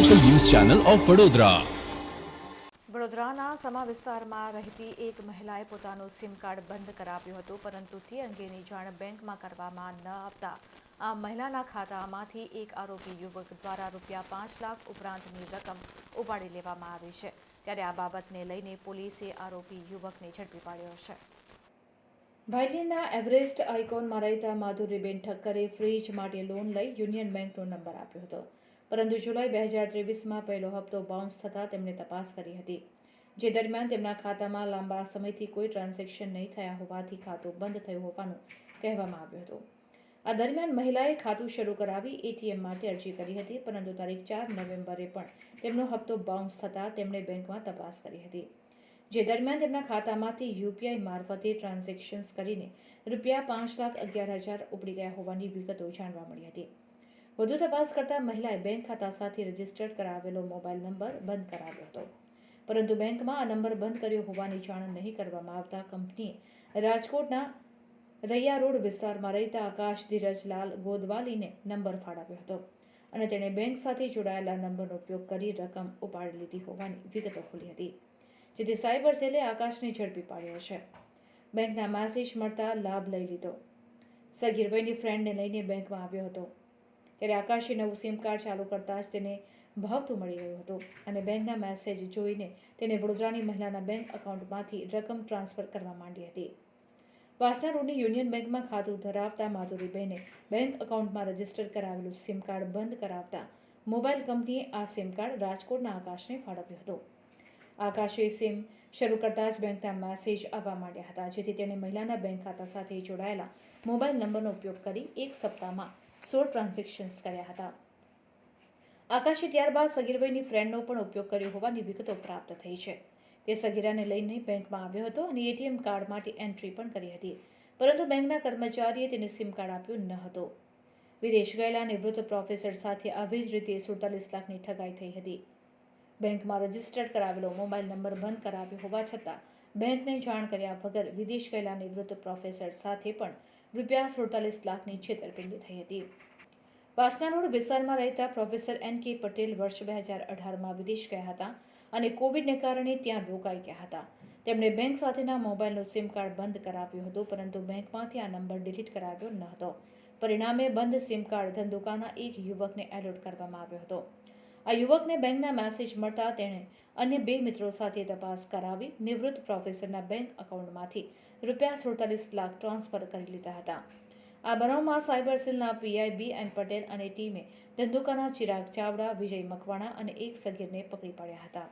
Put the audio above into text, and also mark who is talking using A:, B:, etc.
A: Channel of Vadodara
B: વડોદરાના સમા વિસ્તારમાં રહેતી એક મહિલાએ પોતાનું સિમ કાર્ડ બંધ કરાવ્યું હતું પરંતુ તે અંગેની જાણ બેંકમાં કરવામાં ન આવતા આ મહિલાના ખાતામાંથી એક આરોપી યુવક દ્વારા રૂપિયા પાંચ લાખ ઉપરાંતની રકમ ઉપાડી લેવામાં આવી છે. ત્યારે આ બાબતને લઈને પોલીસે આરોપી યુવકને ઝડપી પાડ્યો છે. ભાઈલીના એવરેસ્ટ આઇકોનમાં રહેતા માધુરીબેન ઠક્કરે ફ્રીજ માટે લોન લઈ યુનિયન બેંકનો નંબર આપ્યો હતો. પરંતુ જુલાઈ બે હજાર ત્રેવીસમાં પહેલો હપ્તો બાઉન્સ થતાં તેમણે તપાસ કરી હતી, જે દરમિયાન તેમના ખાતામાં લાંબા સમયથી કોઈ ટ્રાન્ઝેક્શન નહીં થયા હોવાથી ખાતું બંધ થયું હોવાનું કહેવામાં આવ્યું હતું. આ દરમિયાન મહિલાએ ખાતું શરૂ કરાવી એટીએમ માટે અરજી કરી હતી, પરંતુ તારીખ ચાર નવેમ્બરે પણ તેમનો હપ્તો બાઉન્સ થતાં તેમણે બેંકમાં તપાસ કરી હતી, જે દરમિયાન તેમના ખાતામાંથી યુપીઆઈ મારફતે ટ્રાન્ઝેક્શન્સ કરીને રૂપિયા પાંચ લાખ અગિયાર હજાર ઉપડી ગયા હોવાની વિગતો જાણવા મળી હતી. વધુ તપાસ કરતા મહિલાએ બેંક ખાતા સાથે રજીસ્ટર્ડ કરાવેલો મોબાઈલ નંબર બંધ કરાવ્યો હતો. પરંતુ બેંકમાં આ નંબર બંધ કર્યો હોવાની જાણ નહીં કરવામાં આવતા કંપનીએ રાજકોટના રૈયા રોડ વિસ્તારમાં રહેતા આકાશ ધીરજલાલ ગોદવાલીને નંબર ફાળવ્યો હતો અને તેણે બેંક સાથે જોડાયેલા નંબરનો ઉપયોગ કરી રકમ ઉપાડી લીધી હોવાની વિગતો ખુલી હતી. જેથી સાયબર સેલે આકાશને ઝડપી પાડ્યો છે. બેંકના માસેજ મળતા લાભ લઈ લીધો. સગીરભાઈની ફ્રેન્ડને લઈને બેંકમાં આવ્યો હતો. ત્યારે આકાશે નવું સિમ કાર્ડ ચાલુ કરતાં જ તેને ભાવતું મળી ગયું હતું અને બેંકના મેસેજ જોઈને તેને વડોદરાની મહિલાના બેંક એકાઉન્ટમાંથી રકમ ટ્રાન્સફર કરવા માંડી હતી. વાસણા રોડની યુનિયન બેંકમાં ખાતું ધરાવતા માધુરીબેને બેંક એકાઉન્ટમાં રજિસ્ટર કરાવેલું સિમ કાર્ડ બંધ કરાવતા મોબાઈલ કંપનીએ આ સિમ કાર્ડ રાજકોટના આકાશને ફાળવ્યું હતું. આકાશે સિમ શરૂ કરતાં જ બેંકના મેસેજ આવવા માંડ્યા હતા, જેથી તેણે મહિલાના બેંક ખાતા સાથે જોડાયેલા મોબાઈલ નંબરનો ઉપયોગ કરી એક સપ્તાહમાં સોળ ટ્રાન્ઝેક્શન્સ કર્યા હતા. આકાશે ત્યારબાદ સગીરભાઈની ફ્રેન્ડનો પણ ઉપયોગ કર્યો હોવાની વિગતો પ્રાપ્ત થઈ છે. તે સગીરાને લઈને બેંકમાં આવ્યો હતો અને એટીએમ કાર્ડ માટે એન્ટ્રી પણ કરી હતી. પરંતુ બેંકના કર્મચારીએ તેને સિમ કાર્ડ આપ્યું ન હતો. વિદેશ ગયેલા નિવૃત્ત પ્રોફેસર સાથે આવી જ રીતે સુડતાલીસ લાખની ઠગાઈ થઈ હતી. બેંકમાં રજીસ્ટર્ડ કરાવેલો મોબાઈલ નંબર બંધ કરાવ્યો હોવા છતાં બેંકને જાણ કર્યા વગર વિદેશ ગયેલા નિવૃત્ત પ્રોફેસર સાથે પણ રૂપિયા સુડતાલીસ લાખની છેતરપિંડી થઈ હતી. વાસના રોડ વિસ્તારમાં રહેતા પ્રોફેસર એન કે પટેલ વર્ષ બે હજાર અઢારમાં વિદેશ ગયા હતા અને કોવિડને કારણે ત્યાં રોકાઈ ગયા હતા. તેમણે બેંક સાથેના મોબાઈલનો સિમ કાર્ડ બંધ કરાવ્યું હતું, પરંતુ બેંકમાંથી આ નંબર ડિલીટ કરાવ્યો ન હતો. પરિણામે બંધ સિમ કાર્ડ ધંધુકાના એક યુવકને એલોટ કરવામાં આવ્યો હતો. આ યુવકને બેંકના મેસેજ મળતા તેણે અન્ય બે મિત્રો સાથે તપાસ કરાવી નિવૃત્ત પ્રોફેસરના બેંક એકાઉન્ટમાંથી રૂપિયા સુડતાલીસ લાખ ટ્રાન્સફર કરી લીધા હતા. આ બનાવમાં સાયબર સેલના પીઆઈ બી એન પટેલ અને ટીમે ધંધુકાના ચિરાગ ચાવડા, વિજય મકવાણા અને એક સગીરને પકડી પાડ્યા હતા.